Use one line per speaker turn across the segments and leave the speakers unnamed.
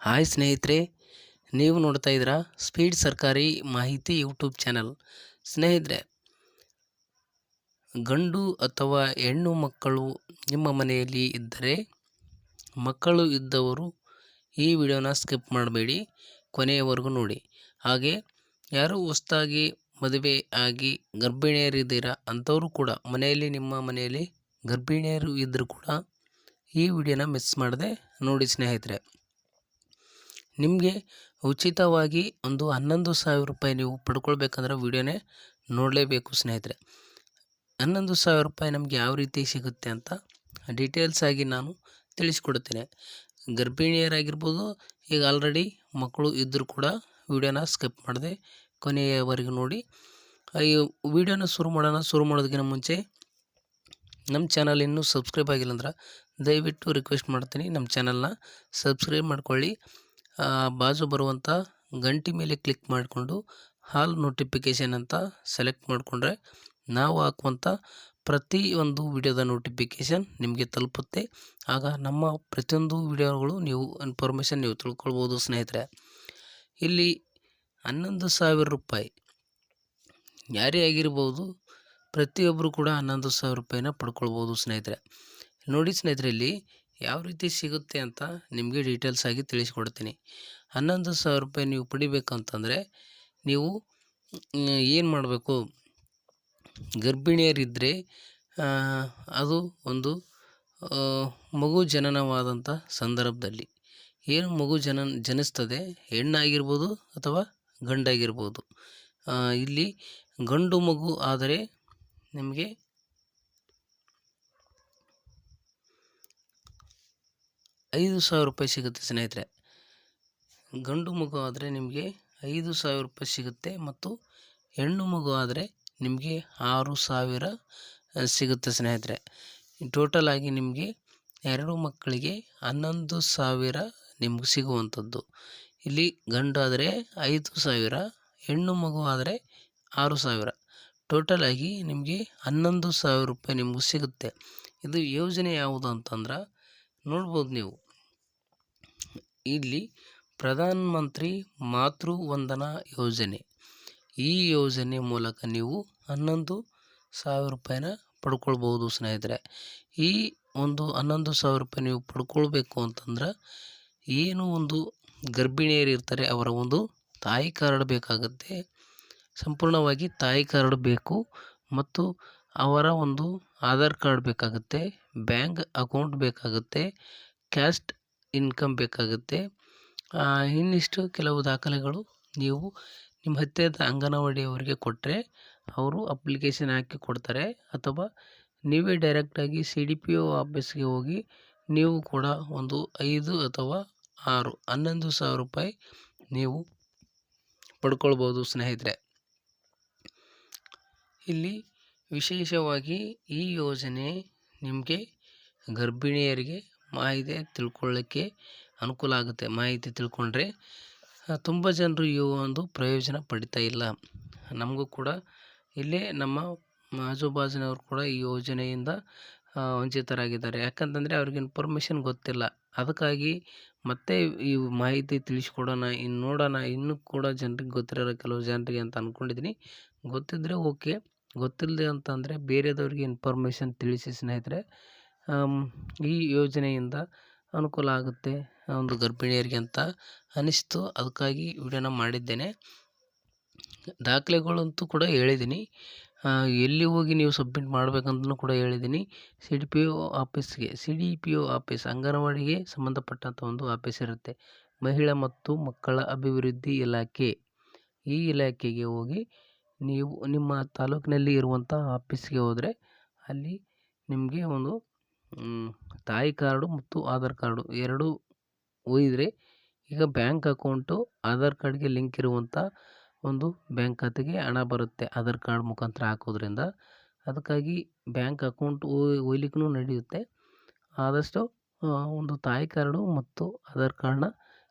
Hi ಸ್ನೇಹಿತರೆ, ನೀವು ನೋಡ್ತಾ ಇದ್ದೀರಾ ಸ್ಪೀಡ್ ಸರ್ಕಾರಿ ಮಾಹಿತಿ ಯೂಟ್ಯೂಬ್ ಚಾನಲ್. ಸ್ನೇಹಿತರೆ, ಗಂಡು ಅಥವಾ ಹೆಣ್ಣು ಮಕ್ಕಳು ನಿಮ್ಮ ಮನೆಯಲ್ಲಿ ಇದ್ದರೆ ಮಕ್ಕಳು ಇದ್ದವರು ಈ ವಿಡಿಯೋನ ಸ್ಕಿಪ್ ಮಾಡಬೇಡಿ, ಕೊನೆಯವರೆಗೂ ನೋಡಿ. ಹಾಗೆ, ಯಾರು ಹೊಸ್ದಾಗಿ ಮದುವೆ ಆಗಿ ಗರ್ಭಿಣಿಯರಿದ್ದೀರಾ ಅಂಥವರು ಕೂಡ, ಮನೆಯಲ್ಲಿ, ನಿಮ್ಮ ಮನೆಯಲ್ಲಿ ಗರ್ಭಿಣಿಯರು ಇದ್ದರೂ ಕೂಡ ಈ ವಿಡಿಯೋನ ಮಿಸ್ ಮಾಡದೆ ನೋಡಿ ಸ್ನೇಹಿತರೆ. ನಿಮಗೆ ಉಚಿತವಾಗಿ ಒಂದು ಹನ್ನೊಂದು ಸಾವಿರ ರೂಪಾಯಿ ನೀವು ಪಡ್ಕೊಳ್ಬೇಕಂದ್ರೆ ವಿಡಿಯೋನೇ ನೋಡಲೇಬೇಕು, ಸ್ನೇಹಿತರೆ. ಹನ್ನೊಂದು ಸಾವಿರ ರೂಪಾಯಿ ನಮಗೆ ಯಾವ ರೀತಿ ಸಿಗುತ್ತೆ ಅಂತ ಡೀಟೇಲ್ಸ್ ಆಗಿ ನಾನು ತಿಳಿಸ್ಕೊಡ್ತೇನೆ. ಗರ್ಭಿಣಿಯರಾಗಿರ್ಬೋದು, ಈಗ ಆಲ್ರೆಡಿ ಮಕ್ಕಳು ಇದ್ದರೂ ಕೂಡ ವಿಡಿಯೋನ ಸ್ಕಿಪ್ ಮಾಡಿದೆ ಕೊನೆಯವರೆಗೂ ನೋಡಿ. ಈ ವಿಡಿಯೋನ ಶುರು ಮಾಡೋಣ. ಶುರು ಮಾಡೋದಕ್ಕಿಂತ ಮುಂಚೆ ನಮ್ಮ ಚಾನಲ್ ಇನ್ನೂ ಸಬ್ಸ್ಕ್ರೈಬ್ ಆಗಿಲ್ಲ ಅಂದ್ರೆ ದಯವಿಟ್ಟು ರಿಕ್ವೆಸ್ಟ್ ಮಾಡ್ತೀನಿ, ನಮ್ಮ ಚಾನಲ್ನ ಸಬ್ಸ್ಕ್ರೈಬ್ ಮಾಡ್ಕೊಳ್ಳಿ. ಬಾಜು ಬರುವಂಥ ಗಂಟಿ ಮೇಲೆ ಕ್ಲಿಕ್ ಮಾಡಿಕೊಂಡು ಹಾಲ್ ನೋಟಿಫಿಕೇಷನ್ ಅಂತ ಸೆಲೆಕ್ಟ್ ಮಾಡಿಕೊಂಡ್ರೆ ನಾವು ಹಾಕುವಂಥ ಒಂದು ವಿಡಿಯೋದ ನೋಟಿಫಿಕೇಷನ್ ನಿಮಗೆ ತಲುಪುತ್ತೆ. ಆಗ ನಮ್ಮ ಪ್ರತಿಯೊಂದು ವಿಡಿಯೋಗಳು ನೀವು ಇನ್ಫಾರ್ಮೇಷನ್ ನೀವು ತಿಳ್ಕೊಳ್ಬೋದು ಸ್ನೇಹಿತರೆ. ಇಲ್ಲಿ ಹನ್ನೊಂದು ಸಾವಿರ ರೂಪಾಯಿ. ಯಾರೇ ಆಗಿರ್ಬೋದು ಪ್ರತಿಯೊಬ್ಬರು ಕೂಡ ಹನ್ನೊಂದು ಸಾವಿರ ರೂಪಾಯಿನ ಪಡ್ಕೊಳ್ಬೋದು ಸ್ನೇಹಿತರೆ. ನೋಡಿ ಸ್ನೇಹಿತರೆ ಇಲ್ಲಿ ಯಾವ ರೀತಿ ಸಿಗುತ್ತೆ ಅಂತ ನಿಮಗೆ ಡೀಟೇಲ್ಸ್ ಆಗಿ ತಿಳಿಸ್ಕೊಡ್ತೀನಿ. ಹನ್ನೊಂದು ಸಾವಿರ ರೂಪಾಯಿ ನೀವು ಪಡಿಬೇಕಂತಂದರೆ ನೀವು ಏನು ಮಾಡಬೇಕು? ಗರ್ಭಿಣಿಯರಿದ್ದರೆ ಅದು ಒಂದು ಮಗು ಜನನವಾದಂಥ ಸಂದರ್ಭದಲ್ಲಿ. ಏನು ಮಗು ಜನ ಜನಿಸ್ತದೆ? ಹೆಣ್ಣಾಗಿರ್ಬೋದು ಅಥವಾ ಗಂಡಾಗಿರ್ಬೋದು? ಇಲ್ಲಿ ಗಂಡು ಮಗು ಆದರೆ ನಿಮಗೆ ಐದು ಸಾವಿರ ರೂಪಾಯಿ ಸಿಗುತ್ತೆ ಸ್ನೇಹಿತರೆ. ಗಂಡು ಮಗು ಆದರೆ ನಿಮಗೆ ಐದು ಸಾವಿರ ರೂಪಾಯಿ ಸಿಗುತ್ತೆ ಮತ್ತು ಹೆಣ್ಣು ಮಗು ಆದರೆ ನಿಮಗೆ ಆರು ಸಾವಿರ ಸಿಗುತ್ತೆ ಸ್ನೇಹಿತರೆ. ಟೋಟಲ್ ಆಗಿ ನಿಮಗೆ ಎರಡು ಮಕ್ಕಳಿಗೆ ಹನ್ನೊಂದು ಸಾವಿರ ನಿಮ್ಗೆ ಸಿಗುವಂಥದ್ದು. ಇಲ್ಲಿ ಗಂಡು ಆದರೆ ಐದು ಸಾವಿರ, ಹೆಣ್ಣು ಮಗು ಆದರೆ ಆರು ಸಾವಿರ. ಟೋಟಲ್ ಆಗಿ ನಿಮಗೆ ಹನ್ನೊಂದು ಸಾವಿರ ರೂಪಾಯಿ ನಿಮ್ಗೆ ಸಿಗುತ್ತೆ. ಇದು ಯೋಜನೆ ಯಾವುದು ಅಂತಂದ್ರೆ ನೋಡ್ಬೋದು ನೀವು. ಇಲ್ಲಿ ಪ್ರಧಾನ ಮಂತ್ರಿ ಮಾತೃ ವಂದನಾ ಯೋಜನೆ. ಈ ಯೋಜನೆ ಮೂಲಕ ನೀವು ಹನ್ನೊಂದು ಸಾವಿರ ರೂಪಾಯಿನ ಪಡ್ಕೊಳ್ಬೋದು ಸ್ನೇಹಿತರೆ. ಈ ಒಂದು ಹನ್ನೊಂದು ಸಾವಿರ ರೂಪಾಯಿ ನೀವು ಪಡ್ಕೊಳ್ಬೇಕು ಅಂತಂದ್ರೆ ಏನು ಒಂದು ಗರ್ಭಿಣಿಯರು ಇರ್ತಾರೆ, ಅವರ ಒಂದು ತಾಯಿ ಕಾರ್ಡ್ ಬೇಕಾಗುತ್ತೆ. ಸಂಪೂರ್ಣವಾಗಿ ತಾಯಿ ಕಾರ್ಡ್ ಬೇಕು ಮತ್ತು ಅವರ ಒಂದು ಆಧಾರ್ ಕಾರ್ಡ್ ಬೇಕಾಗುತ್ತೆ. ಬ್ಯಾಂಕ್ ಅಕೌಂಟ್ ಬೇಕಾಗುತ್ತೆ, ಕ್ಯಾಸ್ಟ್ ಇನ್ಕಮ್ ಬೇಕಾಗುತ್ತೆ. ಇನ್ನಿಷ್ಟು ಕೆಲವು ದಾಖಲೆಗಳು ನೀವು ನಿಮ್ಮ ಹತ್ತಿರದ ಅಂಗನವಾಡಿಯವರಿಗೆ ಕೊಟ್ಟರೆ ಅವರು ಅಪ್ಲಿಕೇಶನ್ ಹಾಕಿ ಕೊಡ್ತಾರೆ, ಅಥವಾ ನೀವೇ ಡೈರೆಕ್ಟಾಗಿ ಸಿ ಡಿ ಪಿ ಒ ಆಫೀಸ್ಗೆ ಹೋಗಿ ನೀವು ಕೂಡ ಒಂದು ಐದು ಅಥವಾ ಆರು, ಹನ್ನೊಂದು ಸಾವಿರ ರೂಪಾಯಿ ನೀವು ಪಡ್ಕೊಳ್ಬೋದು ಸ್ನೇಹಿತರೆ. ಇಲ್ಲಿ ವಿಶೇಷವಾಗಿ ಈ ಯೋಜನೆ ನಿಮಗೆ ಗರ್ಭಿಣಿಯರಿಗೆ ಮಾಹಿತಿ ತಿಳ್ಕೊಳ್ಳೋಕ್ಕೆ ಅನುಕೂಲ ಆಗುತ್ತೆ. ಮಾಹಿತಿ ತಿಳ್ಕೊಂಡ್ರೆ ತುಂಬ ಜನರು ಈ ಒಂದು ಪ್ರಯೋಜನ ಪಡಿತಾ ಇಲ್ಲ. ನಮಗೂ ಕೂಡ ಇಲ್ಲೇ ನಮ್ಮ ಆಜುಬಾಜಿನವರು ಕೂಡ ಈ ಯೋಜನೆಯಿಂದ ವಂಚಿತರಾಗಿದ್ದಾರೆ. ಯಾಕಂತಂದರೆ ಅವ್ರಿಗೆ ಇನ್ಫಾರ್ಮೇಷನ್ ಗೊತ್ತಿಲ್ಲ. ಅದಕ್ಕಾಗಿ ಮತ್ತೆ ಈ ಮಾಹಿತಿ ತಿಳಿಸ್ಕೊಡೋಣ, ಇನ್ನು ನೋಡೋಣ. ಇನ್ನೂ ಕೂಡ ಜನರಿಗೆ ಗೊತ್ತಿರೋಲ್ಲ ಕೆಲವು ಜನರಿಗೆ ಅಂತ ಅಂದ್ಕೊಂಡಿದ್ದೀನಿ ಗೊತ್ತಿದ್ದರೆ ಓಕೆ. ಗೊತ್ತಿಲ್ಲದೆ ಅಂತಂದರೆ ಬೇರೆಯವ್ರಿಗೆ ಇನ್ಫಾರ್ಮೇಷನ್ ತಿಳಿಸಿ ಸ್ನೇಹಿತರೆ ಈ ಯೋಜನೆಯಿಂದ ಅನುಕೂಲ ಆಗುತ್ತೆ ಒಂದು ಗರ್ಭಿಣಿಯರಿಗೆ ಅಂತ ಅನಿಸ್ತು. ಅದಕ್ಕಾಗಿ ವಿಡಿಯೋನ ಮಾಡಿದ್ದೇನೆ. ದಾಖಲೆಗಳಂತೂ ಕೂಡ ಹೇಳಿದ್ದೀನಿ. ಎಲ್ಲಿ ಹೋಗಿ ನೀವು ಸಬ್ಮಿಟ್ ಮಾಡಬೇಕಂತಲೂ ಕೂಡ ಹೇಳಿದ್ದೀನಿ. ಸಿ ಡಿ ಪಿ ಒ ಆಫೀಸ್ಗೆ C D P O office ಅಂಗನವಾಡಿಗೆ ಸಂಬಂಧಪಟ್ಟಂಥ ಒಂದು ಆಫೀಸ್ ಇರುತ್ತೆ. ಮಹಿಳಾ ಮತ್ತು ಮಕ್ಕಳ ಅಭಿವೃದ್ಧಿ ಇಲಾಖೆ. ಈ ಇಲಾಖೆಗೆ ಹೋಗಿ ನೀವು ನಿಮ್ಮ ತಾಲೂಕಿನಲ್ಲಿ ಇರುವಂಥ ಆಫೀಸ್ಗೆ ಹೋದರೆ ಅಲ್ಲಿ ನಿಮಗೆ ಒಂದು ತಾಯಿ ಕಾರ್ಡು ಮತ್ತು ಆಧಾರ್ ಕಾರ್ಡು ಎರಡೂ ಒಯ್ದರೆ ಈಗ ಬ್ಯಾಂಕ್ ಅಕೌಂಟು ಆಧಾರ್ ಕಾರ್ಡ್ಗೆ ಲಿಂಕ್ ಇರುವಂಥ ಒಂದು ಬ್ಯಾಂಕ್ ಖಾತೆಗೆ ಹಣ ಬರುತ್ತೆ ಆಧಾರ್ ಕಾರ್ಡ್ ಮುಖಾಂತರ ಹಾಕೋದ್ರಿಂದ. ಅದಕ್ಕಾಗಿ ಬ್ಯಾಂಕ್ ಅಕೌಂಟ್ ಒಯ್ಲಿಕ್ಕೂ ನಡೆಯುತ್ತೆ. ಆದಷ್ಟು ಒಂದು ತಾಯಿ ಕಾರ್ಡು ಮತ್ತು ಆಧಾರ್ ಕಾರ್ಡನ್ನ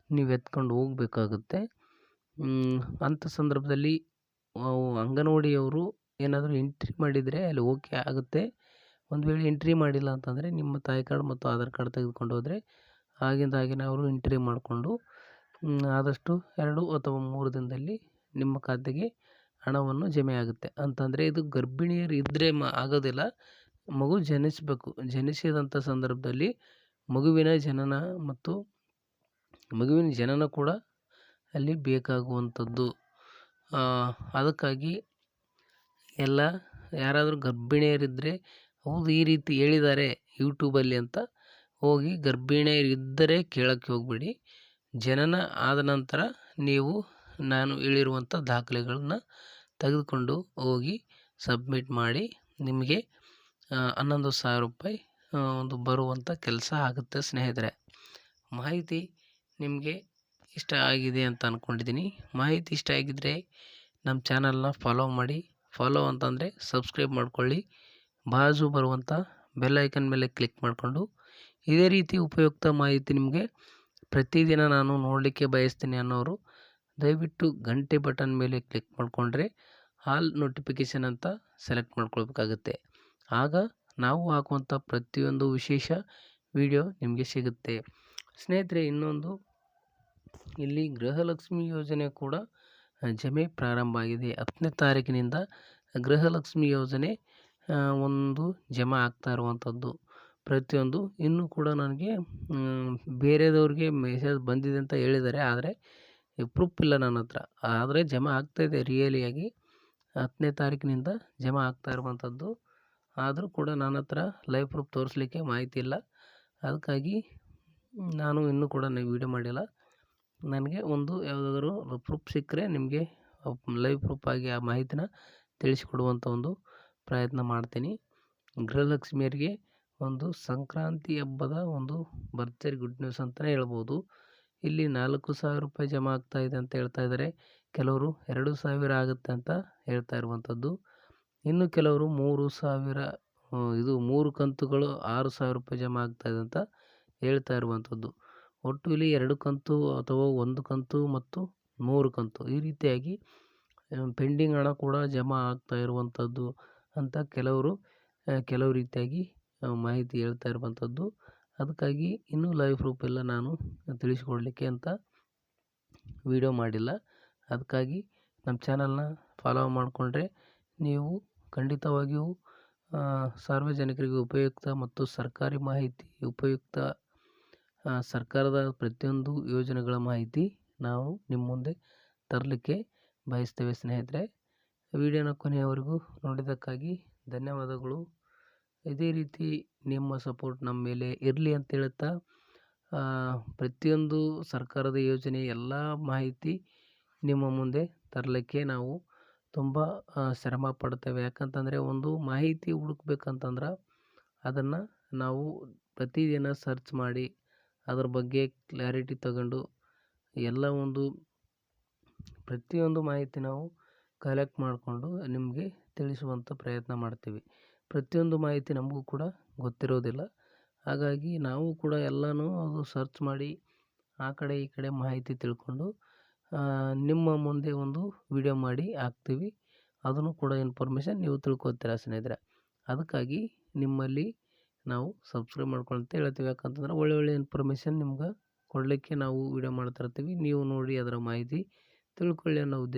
ನೀವು ಎತ್ಕೊಂಡು ಹೋಗಬೇಕಾಗುತ್ತೆ. ಅಂಥ ಸಂದರ್ಭದಲ್ಲಿ ಅಂಗನವಾಡಿಯವರು ಏನಾದರೂ ಎಂಟ್ರಿ ಮಾಡಿದರೆ ಅಲ್ಲಿ ಓಕೆ ಆಗುತ್ತೆ. ಒಂದು ವೇಳೆ ಎಂಟ್ರಿ ಮಾಡಿಲ್ಲ ಅಂತಂದರೆ ನಿಮ್ಮ ತಾಯಿ ಕಾರ್ಡ್ ಮತ್ತು ಆಧಾರ್ ಕಾರ್ಡ್ ತೆಗೆದುಕೊಂಡು ಹೋದರೆ ಆಗಿಂದಾಗಿನೇ ಅವರು ಎಂಟ್ರಿ ಮಾಡಿಕೊಂಡು ಆದಷ್ಟು ಎರಡು ಅಥವಾ ಮೂರು ದಿನದಲ್ಲಿ ನಿಮ್ಮ ಖಾತೆಗೆ ಹಣವನ್ನು ಜಮೆ ಆಗುತ್ತೆ. ಅಂತಂದರೆ ಇದು ಗರ್ಭಿಣಿಯರು ಇದ್ದರೆ ಮ, ಆಗೋದಿಲ್ಲ. ಮಗು ಜನಿಸಬೇಕು. ಜನಿಸಿದಂಥ ಸಂದರ್ಭದಲ್ಲಿ ಮಗುವಿನ ಜನನ ಮತ್ತು ಮಗುವಿನ ಜನನ ಕೂಡ ಅಲ್ಲಿ ಬೇಕಾಗುವಂಥದ್ದು. ಅದಕ್ಕಾಗಿ ಎಲ್ಲ ಯಾರಾದರೂ ಗರ್ಭಿಣಿಯರಿದ್ದರೆ ಹೌದು, ಈ ರೀತಿ ಹೇಳಿದ್ದಾರೆ ಯೂಟ್ಯೂಬಲ್ಲಿ ಅಂತ. ಹೋಗಿ ಗರ್ಭಿಣಿಯರಿದ್ದರೆ ಕೇಳೋಕ್ಕೆ ಹೋಗಬೇಡಿ. ಜನನ ಆದ ನಂತರ ನೀವು, ನಾನು ಹೇಳಿರುವಂಥ ದಾಖಲೆಗಳನ್ನ ತೆಗೆದುಕೊಂಡು ಹೋಗಿ ಸಬ್ಮಿಟ್ ಮಾಡಿ ನಿಮಗೆ ಹನ್ನೊಂದು ಸಾವಿರ ರೂಪಾಯಿ ಒಂದು ಬರುವಂಥ ಕೆಲಸ ಆಗುತ್ತೆ ಸ್ನೇಹಿತರೆ. ಮಾಹಿತಿ ನಿಮಗೆ ಇಷ್ಟ ಆಗಿದೆ ಅಂತ ಅಂದ್ಕೊಂಡಿದ್ದೀನಿ ಮಾಹಿತಿ ಇಷ್ಟ ಆಗಿದ್ದರೆ ನಮ್ಮ ಚಾನಲ್ನ ಫಾಲೋ ಮಾಡಿ. ಫಾಲೋ ಅಂತಂದರೆ ಸಬ್ಸ್ಕ್ರೈಬ್ ಮಾಡಿಕೊಳ್ಳಿ. ಬಾಜು ಬರುವಂಥ ಬೆಲ್ಲೈಕನ್ ಮೇಲೆ ಕ್ಲಿಕ್ ಮಾಡಿಕೊಂಡು. ಇದೇ ರೀತಿ ಉಪಯುಕ್ತ ಮಾಹಿತಿ ನಿಮಗೆ ಪ್ರತಿದಿನ ನಾನು ನೋಡಲಿಕ್ಕೆ ಬಯಸ್ತೀನಿ ಅನ್ನೋರು ದಯವಿಟ್ಟು ಗಂಟೆ ಬಟನ್ ಮೇಲೆ ಕ್ಲಿಕ್ ಮಾಡಿಕೊಂಡ್ರೆ ಆಲ್ ನೋಟಿಫಿಕೇಷನ್ ಅಂತ ಸೆಲೆಕ್ಟ್ ಮಾಡ್ಕೊಳ್ಬೇಕಾಗುತ್ತೆ. ಆಗ ನಾವು ಹಾಕುವಂಥ ಪ್ರತಿಯೊಂದು ವಿಶೇಷ ವಿಡಿಯೋ ನಿಮಗೆ ಸಿಗುತ್ತೆ. ಸ್ನೇಹಿತರೆ, ಇನ್ನೊಂದು ಇಲ್ಲಿ ಗೃಹಲಕ್ಷ್ಮಿ ಯೋಜನೆ ಕೂಡ ಜಮೆ ಪ್ರಾರಂಭ ಆಗಿದೆ. ಹತ್ತನೇ ತಾರೀಕಿನಿಂದ ಗೃಹಲಕ್ಷ್ಮಿ ಯೋಜನೆ ಒಂದು ಜಮಾ ಆಗ್ತಾ ಇರುವಂಥದ್ದು ಪ್ರತಿಯೊಂದು ಇನ್ನೂ ಕೂಡ ನನಗೆ ಬೇರೆದವ್ರಿಗೆ ಮೆಸೇಜ್ ಬಂದಿದೆ ಅಂತ ಹೇಳಿದ್ದಾರೆ. ಆದರೆ ಪ್ರೂಫ್ ಇಲ್ಲ ನನ್ನ ಹತ್ರ. ಆದರೆ ಜಮಾ ಆಗ್ತಾಯಿದೆ ರಿಯಲಿಯಾಗಿ ಹತ್ತನೇ ತಾರೀಕಿನಿಂದ ಜಮಾ ಆಗ್ತಾ ಇರುವಂಥದ್ದು ಆದರೂ ಕೂಡ ನನ್ನ ಹತ್ರ ಲೈವ್ ಪ್ರೂಫ್ ತೋರಿಸ್ಲಿಕ್ಕೆ ಮಾಹಿತಿ ಇಲ್ಲ. ಅದಕ್ಕಾಗಿ, ನಾನು ಇನ್ನೂ ಕೂಡ ವೀಡಿಯೋ ಮಾಡಿಲ್ಲ. ನನಗೆ ಒಂದು ಯಾವುದಾದ್ರೂ ಪ್ರೂಫ್ ಸಿಕ್ಕರೆ ನಿಮಗೆ ಲೈವ್ ಪ್ರೂಫ್ ಆಗಿ ಆ ಮಾಹಿತಿನ ತಿಳಿಸಿಕೊಡುವಂಥ ಒಂದು ಪ್ರಯತ್ನ ಮಾಡ್ತೀನಿ. ಗೃಹಲಕ್ಷ್ಮಿಯರಿಗೆ ಒಂದು ಸಂಕ್ರಾಂತಿ ಹಬ್ಬದ ಒಂದು ಭರ್ಜರಿ ಗುಡ್ ನ್ಯೂಸ್ ಅಂತಲೇ ಹೇಳ್ಬೋದು. ಇಲ್ಲಿ ನಾಲ್ಕು ಸಾವಿರ ರೂಪಾಯಿ ಜಮಾ ಆಗ್ತಾ ಇದೆ ಅಂತ ಹೇಳ್ತಾ ಇದ್ದಾರೆ. ಕೆಲವರು ಎರಡು ಸಾವಿರ ಆಗುತ್ತೆ ಅಂತ ಹೇಳ್ತಾ ಇರುವಂಥದ್ದು. ಇನ್ನು ಕೆಲವರು ಮೂರು ಸಾವಿರ, ಇದು ಮೂರು ಕಂತುಗಳು ಆರು ಸಾವಿರ ರೂಪಾಯಿ ಜಮಾ ಆಗ್ತಾ ಇದೆ ಅಂತ ಹೇಳ್ತಾ ಇರುವಂಥದ್ದು. ಒಟ್ಟು ಇಲ್ಲಿ ಎರಡು ಕಂತು ಅಥವಾ ಒಂದು ಕಂತು ಮತ್ತು ಮೂರು ಕಂತು ಈ ರೀತಿಯಾಗಿ ಪೆಂಡಿಂಗ್ ಹಣ ಕೂಡ ಜಮಾ ಆಗ್ತಾ ಇರುವಂಥದ್ದು ಅಂತ ಕೆಲವರು ಕೆಲವು ರೀತಿಯಾಗಿ ಮಾಹಿತಿ ಹೇಳ್ತಾ ಇರುವಂಥದ್ದು ಅದಕ್ಕಾಗಿ ಇನ್ನೂ ಲೈವ್ ಪ್ರೂಫ್ ಎಲ್ಲ ನಾನು ತಿಳಿಸಿಕೊಡಲಿಕ್ಕೆ ಅಂತ ವಿಡಿಯೋ ಮಾಡಿಲ್ಲ. ಅದಕ್ಕಾಗಿ ನಮ್ಮ ಚಾನಲ್ನ ಫಾಲೋ ಮಾಡಿಕೊಂಡ್ರೆ ನೀವು ಖಂಡಿತವಾಗಿಯೂ ಸಾರ್ವಜನಿಕರಿಗೆ ಉಪಯುಕ್ತ ಮತ್ತು ಸರ್ಕಾರಿ ಮಾಹಿತಿ ಉಪಯುಕ್ತ ಸರ್ಕಾರದ ಪ್ರತಿಯೊಂದು ಯೋಜನೆಗಳ ಮಾಹಿತಿ ನಾವು ನಿಮ್ಮ ಮುಂದೆ ತರಲಿಕ್ಕೆ ಬಯಸ್ತೇವೆ, ಸ್ನೇಹಿತರೆ. ವಿಡಿಯೋನ ಕೊನೆಯವರೆಗೂ ನೋಡಿದ್ದಕ್ಕಾಗಿ ಧನ್ಯವಾದಗಳು. ಇದೇ ರೀತಿ ನಿಮ್ಮ ಸಪೋರ್ಟ್ ನಮ್ಮ ಮೇಲೆ ಇರಲಿ ಅಂತ ಹೇಳುತ್ತಾ ಪ್ರತಿಯೊಂದು ಸರ್ಕಾರದ ಯೋಜನೆ ಎಲ್ಲ ಮಾಹಿತಿ ನಿಮ್ಮ ಮುಂದೆ ತರಲಿಕ್ಕೆ ನಾವು ತುಂಬ ಶ್ರಮ ಪಡ್ತೇವೆ ಯಾಕಂತಂದರೆ ಒಂದು ಮಾಹಿತಿ ಹುಡುಕ್ಬೇಕಂತಂದ್ರೆ ಅದನ್ನು ನಾವು ಪ್ರತಿದಿನ ಸರ್ಚ್ ಮಾಡಿ ಅದ್ರ ಬಗ್ಗೆ ಕ್ಲಾರಿಟಿ ತಗೊಂಡು ಎಲ್ಲ ಒಂದು ಪ್ರತಿಯೊಂದು ಮಾಹಿತಿ ನಾವು ಕಲೆಕ್ಟ್ ಮಾಡಿಕೊಂಡು ನಿಮಗೆ ತಿಳಿಸುವಂಥ ಪ್ರಯತ್ನ ಮಾಡ್ತೀವಿ. ಪ್ರತಿಯೊಂದು ಮಾಹಿತಿ ನಮಗೂ ಕೂಡ ಗೊತ್ತಿರೋದಿಲ್ಲ. ಹಾಗಾಗಿ ನಾವು ಕೂಡ ಎಲ್ಲನೂ ಅದು ಸರ್ಚ್ ಮಾಡಿ ಆ ಕಡೆ ಈ ಕಡೆ ಮಾಹಿತಿ ತಿಳ್ಕೊಂಡು ನಿಮ್ಮ ಮುಂದೆ ಒಂದು ವಿಡಿಯೋ ಮಾಡಿ ಹಾಕ್ತೀವಿ. ಅದನ್ನು ಕೂಡ ಇನ್ಫಾರ್ಮೇಷನ್ ನೀವು ತಿಳ್ಕೊತೀರ ಸ್ನೇಹಿತರೆ. ಅದಕ್ಕಾಗಿ ನಿಮ್ಮಲ್ಲಿ ನಾವು ಸಬ್ಸ್ಕ್ರೈಬ್ ಮಾಡ್ಕೊಳ್ಳಿ ಹೇಳ್ತೀವಿ. ಯಾಕಂತಂದ್ರೆ ಒಳ್ಳೆ ಒಳ್ಳೆ ಇನ್ಫಾರ್ಮೇಷನ್ ನಿಮ್ಗೆ ಕೊಡಲಿಕ್ಕೆ ನಾವು ವಿಡಿಯೋ ಮಾಡ್ತಾ ಇರ್ತೀವಿ. ನೀವು ನೋಡಿ ಅದರ ಮಾಹಿತಿ ತಿಳ್ಕೊಳ್ಳಿ ಅನ್ನೋ ಉದ್ದೇಶ